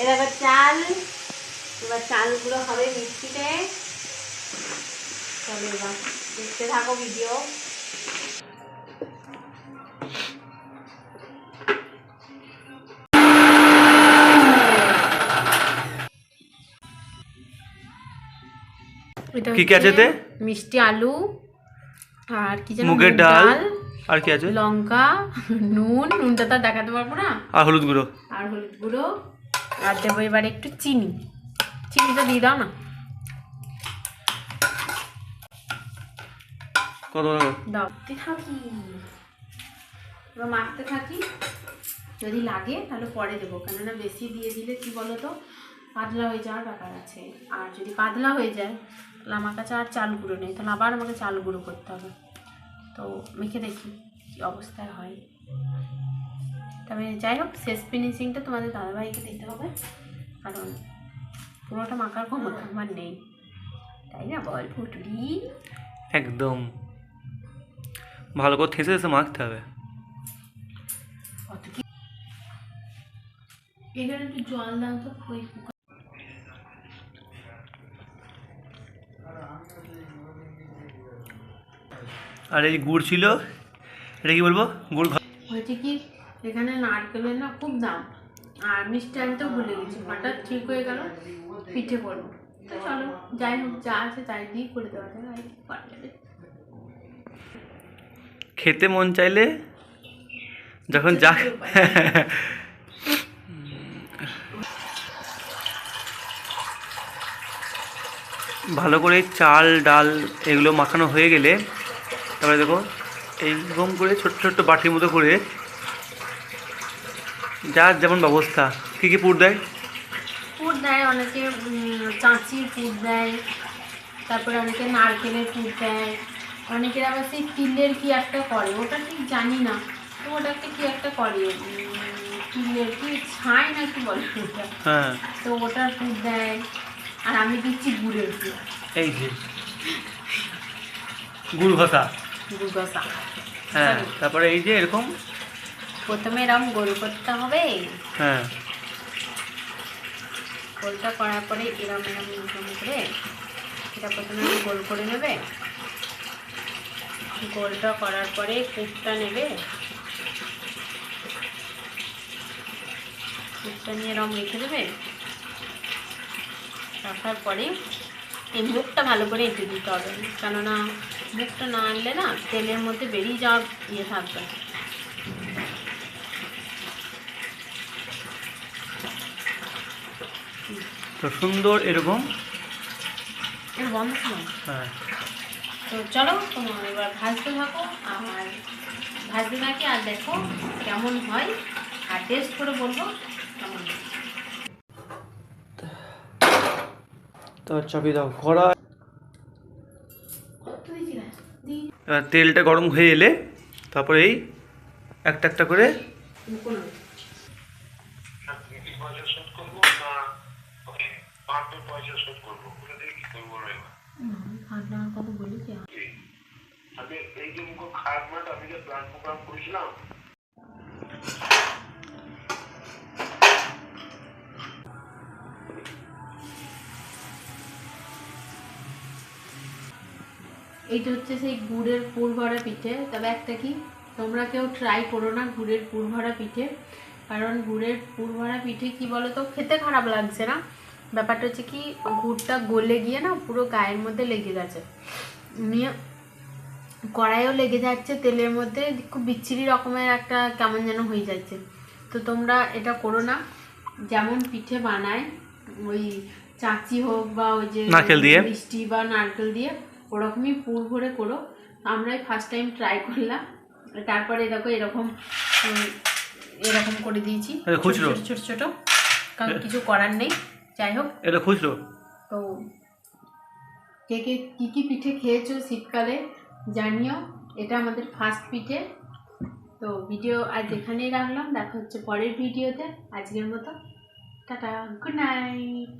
এ দেখো চাল এবার চালগুলো হবে মিক্সিতে। চলো এবার দেখতে থাকো ভিডিও এটা কি কি আছে মিষ্টি আলু আর কি মুগের ডাল আর কি আছে? লঙ্কা নুন নুনটা তো আর দেখাতে পারব না। আর হলুদ গুঁড়ো। আর হলুদ গুঁড়ো। আর দেবো এবার একটু চিনি। চিনিটা দিয়ে দাও না। দাও। থাকি। এবার মাখতে থাকি। যদি লাগে তাহলে পরে দেবো। কেননা বেশি দিয়ে দিলে কি বলো তো পাতলা হয়ে যাওয়ার ব্যাপার আছে। আর যদি পাতলা হয়ে যায় তাহলে আমার কাছে আর চাল গুঁড়ো নেই। তাহলে আবার আমাকে চাল গুঁড়ো করতে হবে। তো মেখে দেখি কী অবস্থায় হয়। তবে যাই হোক শেষ ফিনিশিংটা তোমাদের দাদাভাইকে দিতে হবে। কারণ পুরোটা মাখার ক্ষমতা আমার নেই। তাই না বল ফুটুরি একদম। ভালো করে থেসে থেসে মাখতে হবে। এখানে একটু জল দাও তো ওই আর এই গুড় ছিল এটা কি বলব? গুড় হয়েছে কি? এখানে নারকেলের না খুব দাম। আর মিষ্টি আমি তো ভুলে গেছি, হঠাৎ ঠিক হয়ে গেল, পিঠে করব। তো চলো, যাই হোক, যা আছে তাই দিয়েই করে দেওয়া যাবে আর যাবে। খেতে মন চাইলে যখন যা ভালো করে চাল, ডাল এগুলো মাখানো হয়ে গেলে, তারপরে দেখো, এইরকম করে ছোট্ট ছোট্ট বাটির মতো করে যার যেমন ব্যবস্থা কী কী পুর দেয়? পুর দেয় অনেকে চাঁচির পুর দেয় তারপরে অনেকে নারকেলের পুর দেয় অনেকের আবার সেই তিলের কি একটা করে ওটা ঠিক জানি না তো ওটা একটা কি একটা করে তিলের কি ছাই না কি বলে ওটা? হ্যাঁ। তো ওটার পুর দেয় আর আমি দিচ্ছি গুড়ের পুর এই যে গুড় ঘষা। গুড় গসা হ্যাঁ তারপরে এই যে এরকম প্রথমে এরকম গোল করতে হবে। হ্যাঁ। গোলটা করার পরে এরম এরম এরকম করে এটা প্রথমে গোল করে নেবে। গোলটা করার পরে কুপটা নেবে। কুপটা নিয়ে এরম রেখে দেবে। রাখার পরে এই মুখটা ভালো করে এঁটে দিতে হবে। কেননা মুখটা না আনলে না তেলের মধ্যে বেরিয়ে যাওয়ার ইয়ে থাকবে তো সুন্দর এরকম। হ্যাঁ। তো চলো তোমার এবার ভাজতে থাকো আর ভাজতে থাকি আর দেখো কেমন হয় আর টেস্ট করে বলব কেমন তো চাপি দাও কড়া তেলটা গরম হয়ে এলে তারপরে এই একটা একটা করে মুখো না। হুম, হাত নাড়ার কথা বলি কি আমি এই যে মুখ খারাপ না আমি যে প্ল্যান প্রোগ্রাম করেছিলাম। এইটা হচ্ছে সেই গুড়ের পুর ভরা পিঠে। তবে একটা কি তোমরা কেউ ট্রাই করো না গুড়ের পুর ভরা পিঠে। কারণ গুড়ের পুর ভরা পিঠে কি বলো তো খেতে খারাপ লাগছে না। ব্যাপারটা হচ্ছে কি গুড়টা গলে গিয়ে না পুরো গায়ের মধ্যে লেগে গেছে। নিয়ে কড়াইও লেগে যাচ্ছে তেলের মধ্যে খুব বিচ্ছিরি রকমের একটা কেমন যেন হয়ে যাচ্ছে। তো তোমরা এটা করো না যেমন পিঠে বানায় ওই চাচি হোক বা ওই যে নারকেল দিয়ে। মিষ্টি বা নারকেল দিয়ে ওরকমই পুর ভরে করো। আমরাই ফার্স্ট টাইম ট্রাই করলাম তারপরে দেখো এরকম এরকম করে দিয়েছি। ছোট ছোট ছোট কারণ কিছু করার নেই। যাই হোক। এটা খুচরো। তো কে কে কী কী পিঠে খেয়েছো শীতকালে জানিও। এটা আমাদের ফার্স্ট পিঠে। তো ভিডিও আজ এখানেই রাখলাম। দেখা হচ্ছে পরের ভিডিওতে আজকের মতো। Tata good night